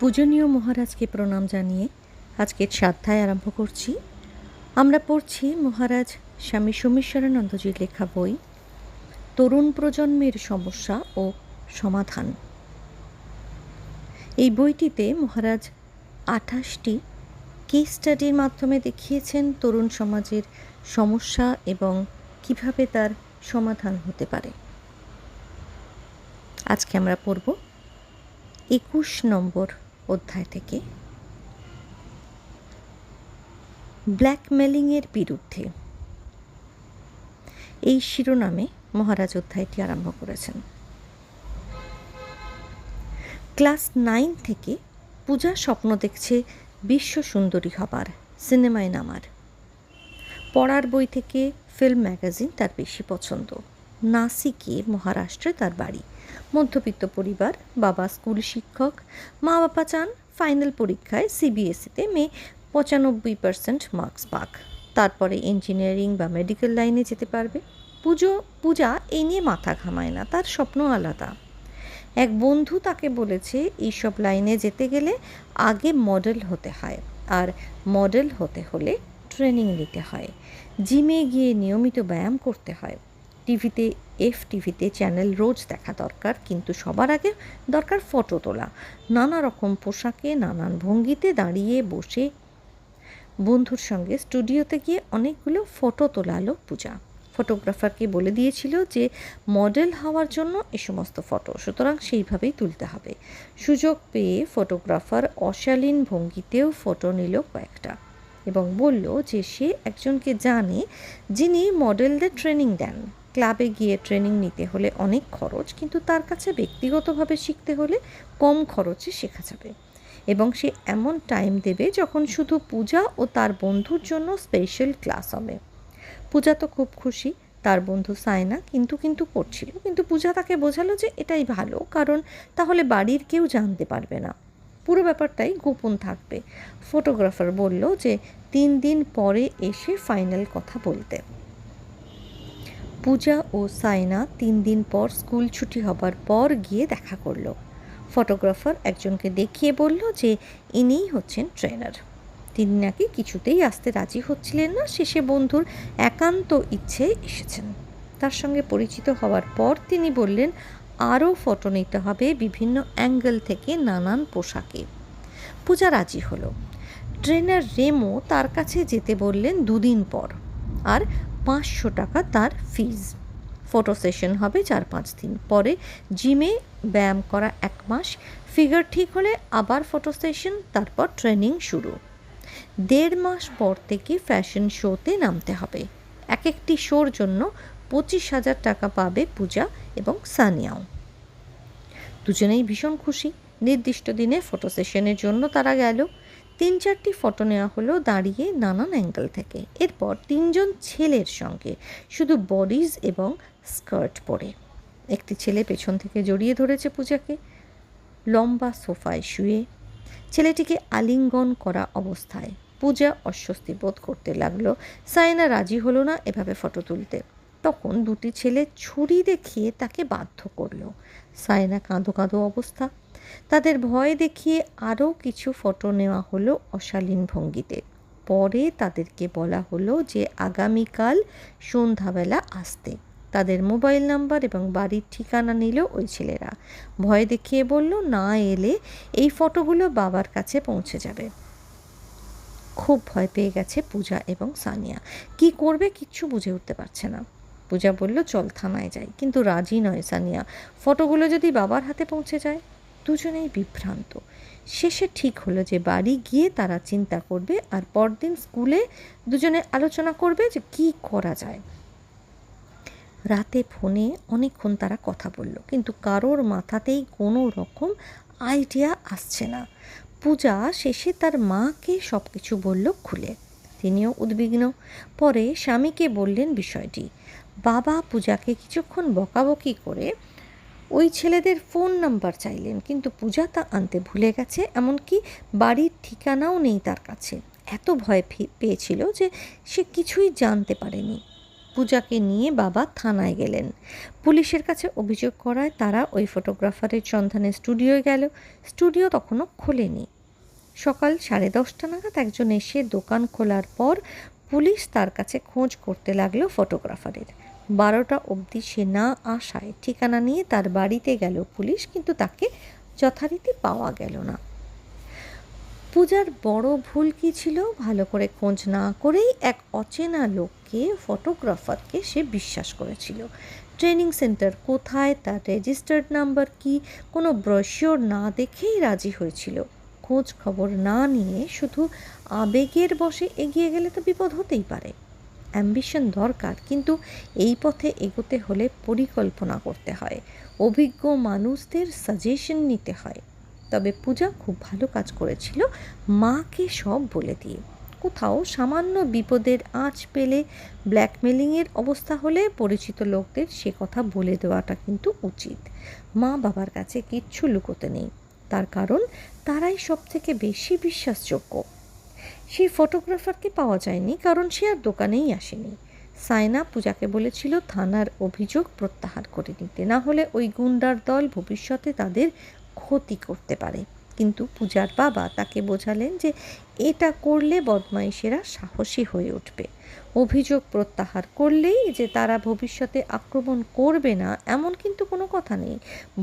পূজনীয় মহারাজকে প্রণাম জানিয়ে আজকের সাধ্যায় আরম্ভ করছি। আমরা পড়ছি মহারাজ স্বামী সোমেশ্বরানন্দজির লেখা বই, তরুণ প্রজন্মের সমস্যা ও সমাধান এই বইটিতে মহারাজ আঠাশটি কেস স্টাডির মাধ্যমে দেখিয়েছেন তরুণ সমাজের সমস্যা এবং কীভাবে তার সমাধান হতে পারে। আজকে আমরা পড়ব একুশ নম্বর অধ্যায় থেকে। ব্ল্যাকমেলিংয়ের বিরুদ্ধে। এই শিরোনামে মহারাজ অধ্যায়টি আরম্ভ করেছেন। ক্লাস নাইন থেকে পূজা স্বপ্ন দেখছে বিশ্ব সুন্দরী হবার, সিনেমায় নামার। পড়ার বই থেকে ফিল্ম ম্যাগাজিন তার বেশি পছন্দ। নাসিকে মহারাষ্ট্রে তার বাড়ি। মধ্যবিত্ত পরিবার, বাবা স্কুল শিক্ষক, মা বাবা চান ফাইনাল পরীক্ষায় সিবিএসইতে মেয়ে পঁচানব্বই পার্সেন্ট মার্কস পাক। তারপরে ইঞ্জিনিয়ারিং বা মেডিকেল লাইনে যেতে পারবে। পুজো, পূজা এই নিয়ে মাথা ঘামায় না, তার স্বপ্ন আলাদা। এক বন্ধু তাকে বলেছে, এইসব লাইনে যেতে গেলে আগে মডেল হতে হয় আর মডেল হতে হলে ট্রেনিং নিতে হয়। জিমে গিয়ে নিয়মিত ব্যায়াম করতে হয়। টিভিতে এফ টিভিতে চ্যানেল রোজ দেখা দরকার, কিন্তু সবার আগে দরকার ফটো তোলা। নানা রকম পোশাকে, নানান ভঙ্গিতে দাঁড়িয়ে বসে বন্ধুর সঙ্গে স্টুডিওতে গিয়ে অনেকগুলো ফটো তোলালো পূজা। ফটোগ্রাফারকে বলে দিয়েছিল যে, মডেল হওয়ার জন্য এ সমস্ত ফটো, সুতরাং সেইভাবেই তুলতে হবে। সুযোগ পেয়ে ফটোগ্রাফার অশালীন ভঙ্গিতেও ফটো নিল কয়েকটা এবং বলল যে, সে একজনকে জানে যিনি মডেলদের ট্রেনিং দেন। ক্লাবে গিয়ে ট্রেনিং নিতে হলে অনেক খরচ, কিন্তু তার কাছে ব্যক্তিগতভাবে শিখতে হলে কম খরচে শেখা যাবে। এবং সে এমন টাইম দেবে যখন শুধু পূজা ও তার বন্ধুর জন্য স্পেশাল ক্লাস হবে। পূজা তো খুব খুশি, তার বন্ধু সায়না কিন্তু কিন্তু করছিল, কিন্তু পূজা তাকে বোঝালো যে এটাই ভালো, কারণ তাহলে বাড়ির কেউ জানতে পারবে না। পুরো ব্যাপারটাই গোপন থাকবে। ফটোগ্রাফার বলল যে, তিন দিন পরে এসে ফাইনাল কথা বলতে। পূজা ও সায়না তিন দিন পর স্কুল ছুটি হবার পর গিয়ে দেখা করল। ফটোগ্রাফার একজনকে দেখিয়ে বলল যে ইনিই হচ্ছেন ট্রেনার। তিনি নাকি কিছুতেই আসতে রাজি হচ্ছিলেন না, শেষে বন্ধুর একান্ত ইচ্ছে এসেছেন। তার সঙ্গে পরিচিত হওয়ার পর তিনি বললেন, আরও ফটো নিতে হবে বিভিন্ন অ্যাঙ্গেল থেকে নানান পোশাকে। পূজা রাজি হলো। ট্রেনার রেমো তার কাছে যেতে বললেন দুদিন পর। আর পাঁচশো টাকা তার ফিজ ফটো সেশন হবে চার পাঁচ দিন পরে। জিমে ব্যায়াম করা এক মাস। ফিগার ঠিক হলে আবার ফটো সেশন তারপর ট্রেনিং শুরু। দেড় মাস পর থেকে ফ্যাশন শোতে নামতে হবে। এক একটি শোর জন্য পঁচিশ হাজার টাকা পাবে পূজা এবং সানিয়াও। দুজনেই ভীষণ খুশি। নির্দিষ্ট দিনে ফটো সেশনের জন্য তারা গেল। তিন চারটি ফটো নেওয়া হলো দাঁড়িয়ে নানান অ্যাঙ্গেল থেকে। এরপর তিনজন ছেলের সঙ্গে শুধু বডিজ এবং স্কার্ট পরে। একটি ছেলে পেছন থেকে জড়িয়ে ধরেছে পূজাকে। লম্বা সোফায় শুয়ে ছেলেটিকে আলিঙ্গন করা অবস্থায় পূজা অস্বস্তি বোধ করতে লাগল। সায়না রাজি হলো না এভাবে ফটো তুলতে। তখন দুটি ছেলে ছুরি দেখিয়ে তাকে বাধ্য করল। সায়না কাঁদো কাঁদো অবস্থা। তাদের ভয় দেখিয়ে আরও কিছু ফটো নেওয়া হলো অশালীন ভঙ্গিতে। পরে তাদেরকে বলা হলো যে আগামীকাল সন্ধ্যাবেলা আসতে। তাদের মোবাইল নাম্বার এবং বাড়ির ঠিকানা নিল ওই ছেলেরা। ভয় দেখিয়ে বলল, না এলে এই ফটোগুলো বাবার কাছে পৌঁছে যাবে। খুব ভয় পেয়ে গেছে পূজা এবং সানিয়া। কি করবে কিচ্ছু বুঝে উঠতে পারছে না। পূজা বলল, চল থানায় যাই। কিন্তু রাজি নয় সানিয়া। ফটোগুলো যদি বাবার হাতে পৌঁছে যায়? দুজনেই বিভ্রান্ত। শেষে ঠিক হলো যে বাড়ি গিয়ে তারা চিন্তা করবে আর পরদিন স্কুলে দুজনে আলোচনা করবে যে কি করা যায়। রাতে ফোনে অনেকক্ষণ তারা কথা বলল, কিন্তু কারোর মাথাতেই কোনো রকম আইডিয়া আসছে না। পূজা শেষে তার মাকে সব কিছু বলল খুলে। তিনিও উদ্বিগ্ন। পরে স্বামীকে বললেন বিষয়টি। বাবা পূজাকে কিছুক্ষণ বকাবকি করে ওই ছেলেদের ফোন নাম্বার চাইলেন, কিন্তু পূজা তা আনতে ভুলে গেছে, এমনকি বাড়ির ঠিকানাও নেই তার কাছে। এত ভয় পেয়েছিল যে সে কিছুই জানতে পারেনি। পূজাকে নিয়ে বাবা থানায় গেলেন। পুলিশের কাছে অভিযোগ করায় তারা ওই ফটোগ্রাফারের সন্ধানে স্টুডিওয় গেল। স্টুডিও তখনও খোলেনি। সকাল সাড়ে দশটা নাগাদ একজন এসে দোকান খোলার পর পুলিশ তার কাছে খোঁজ করতে লাগল ফটোগ্রাফারের বারোটা অবধি সে না আসায় ঠিকানা নিয়ে তার বাড়িতে গেল পুলিশ, কিন্তু তাকে যথারীতি পাওয়া গেল না। পূজার বড় ভুল কী ছিল? ভালো করে খোঁজ না করেই এক অচেনা লোককে, ফটোগ্রাফারকে সে বিশ্বাস করেছিল। ট্রেনিং সেন্টার কোথায়? তার রেজিস্টার্ড নাম্বার কি? কোনো ব্রশিওর না দেখেই রাজি হয়েছিল। খোঁজ খবর না নিয়ে শুধু আবেগের বসে এগিয়ে গেলে তো বিপদ হতেই পারে। অ্যাম্বিশন দরকার, কিন্তু এই পথে এগোতে হলে পরিকল্পনা করতে হয়। অভিজ্ঞ মানুষদের সাজেশন নিতে হয়। তবে পূজা খুব ভালো কাজ করেছিল। মাকে সব বলে দিয়ে কোথাও সামান্য বিপদের আঁচ পেলে ব্ল্যাকমেলিংয়ের অবস্থা হলে পরিচিত লোকদের সে কথা বলে দেওয়াটা কিন্তু উচিত। মা বাবার কাছে কিচ্ছু লুকোতে নেই। তার কারণ, তারাই সব থেকে বেশি বিশ্বাসযোগ্য। সেই ফটোগ্রাফারকে পাওয়া যায়নি, কারণ সে আর দোকানেই আসেনি। সায়না পূজাকে বলেছিল, থানার অভিযোগ প্রত্যাহার করে নিতে, না হলে ওই গুন্ডার দল ভবিষ্যতে তাদের ক্ষতি করতে পারে। কিন্তু পূজার বাবা তাকে বোঝালেন যে এটা করলে বদমাইশেরা সাহসী হয়ে উঠবে। অভিযোগ প্রত্যাহার করলেই যে তারা ভবিষ্যতে আক্রমণ করবে না, এমন কিন্তু কোনো কথা নেই।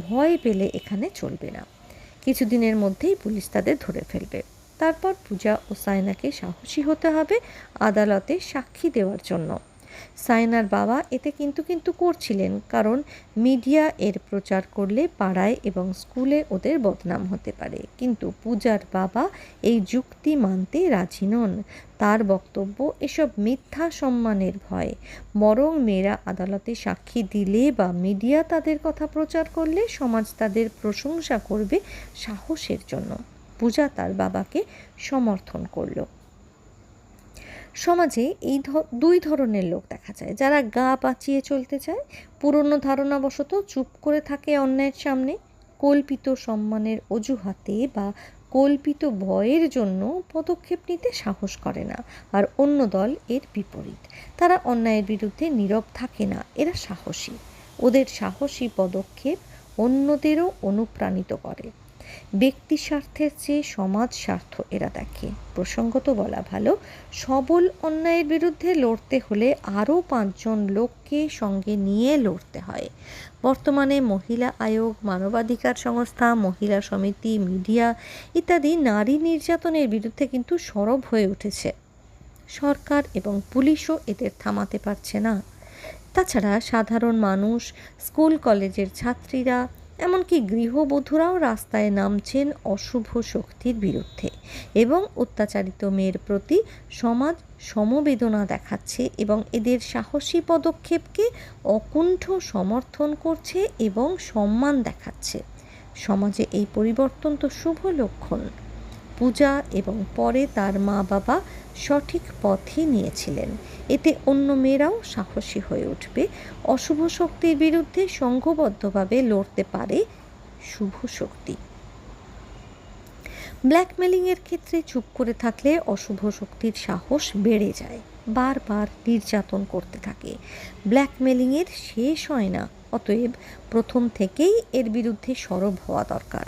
ভয় পেলে এখানে চলবে না। কিছুদিনের মধ্যেই পুলিশ তাদের ধরে ফেলবে। তারপর পূজা ও সায়নাকে সাহসী হতে হবে আদালতে সাক্ষী দেওয়ার জন্য। সায়নার বাবা এতে কিন্তু কিন্তু করছিলেন, কারণ মিডিয়া এর প্রচার করলে পাড়ায় এবং স্কুলে ওদের বদনাম হতে পারে। কিন্তু পূজার বাবা এই যুক্তি মানতে রাজি নন। তার বক্তব্য এসব মিথ্যা সম্মানের ভয়। বরং মেয়েরা আদালতে সাক্ষী দিলে বা মিডিয়া তাদের কথা প্রচার করলে সমাজ তাদের প্রশংসা করবে সাহসের জন্য। পূজা তার বাবাকে সমর্থন করল। সমাজে এই দুই ধরনের লোক দেখা যায়, যারা গা বাঁচিয়ে চলতে চায়, পুরনো ধারণাবশত চুপ করে থাকে অন্যায়ের সামনে, কল্পিত সম্মানের অজুহাতে বা কল্পিত ভয়ের জন্য পদক্ষেপ নিতে সাহস করে না, আর অন্য দল এর বিপরীত। তারা অন্যায়ের বিরুদ্ধে নীরব থাকে না, এরা সাহসী। ওদের সাহসী পদক্ষেপ অন্যদেরও অনুপ্রাণিত করে। ব্যক্তি স্বার্থের চেয়ে সমাজ স্বার্থ এরা দেখে। প্রসঙ্গত বলা ভালো, সবল অন্যায়ের বিরুদ্ধে লড়তে হলে আরও পাঁচজন লোককে সঙ্গে নিয়ে লড়তে হয়। বর্তমানে মহিলা আয়োগ, মানবাধিকার সংস্থা, মহিলা সমিতি, মিডিয়া ইত্যাদি নারী নির্যাতনের বিরুদ্ধে কিন্তু সরব হয়ে উঠেছে। সরকার এবং পুলিশও এদের থামাতে পারছে না। তাছাড়া সাধারণ মানুষ, স্কুল, কলেজের ছাত্রীরা এমনকি গৃহবধূরাও রাস্তায় নামছেন অশুভ শক্তির বিরুদ্ধে এবং অত্যাচারিত মেয়ের প্রতি সমাজ সমবেদনা দেখাচ্ছে এবং এদের সাহসী পদক্ষেপকে অকুণ্ঠ সমর্থন করছে এবং সম্মান দেখাচ্ছে। সমাজে এই পরিবর্তন তো শুভ লক্ষণ। পূজা এবং পরে তার মা বাবা সঠিক পথে নিয়েছিলেন। এতে অন্য মেয়েরাও সাহসী হয়ে উঠবে। অশুভ শক্তির বিরুদ্ধে সংঘবদ্ধভাবে লড়তে পারে শুভ শক্তি। ব্ল্যাকমেলিংয়ের ক্ষেত্রে চুপ করে থাকলে অশুভ শক্তির সাহস বেড়ে যায়। বারবার নির্যাতন করতে থাকে। ব্ল্যাকমেলিংয়ের শেষ হয় না। অতএব প্রথম থেকেই এর বিরুদ্ধে সরব হওয়া দরকার।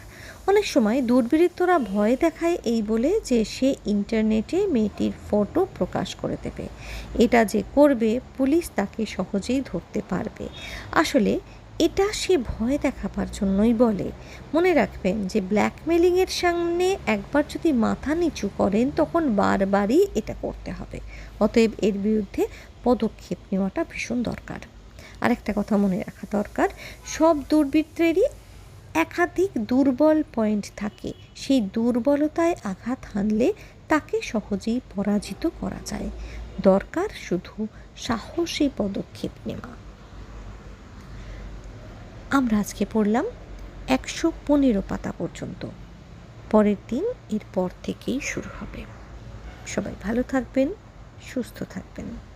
অনেক সময় দুর্বৃত্তরা ভয় দেখায় এই বলে যে সে ইন্টারনেটে মেয়েটির ফটো প্রকাশ করে দেবে। এটা যে করবে, পুলিশ তাকে সহজেই ধরতে পারবে। আসলে এটা সে ভয় দেখাবার জন্যই বলে। মনে রাখবেন যে ব্ল্যাকমেলিংয়ের সামনে একবার যদি মাথা নিচু করেন, তখন বারবারই এটা করতে হবে। অতএব এর বিরুদ্ধে পদক্ষেপ নেওয়াটা ভীষণ দরকার। আরেকটা কথা মনে রাখা দরকার। সব দুর্বৃত্তেরই একাধিক দুর্বল পয়েন্ট থাকে। সেই দুর্বলতায় আঘাত হানলে তাকে সহজেই পরাজিত করা যায়। দরকার শুধু সাহসী পদক্ষেপ নেওয়া। আমরা আজকে পড়লাম একশো পনেরো পাতা পর্যন্ত। পরের দিন এরপর থেকেই শুরু হবে। সবাই ভালো থাকবেন, সুস্থ থাকবেন।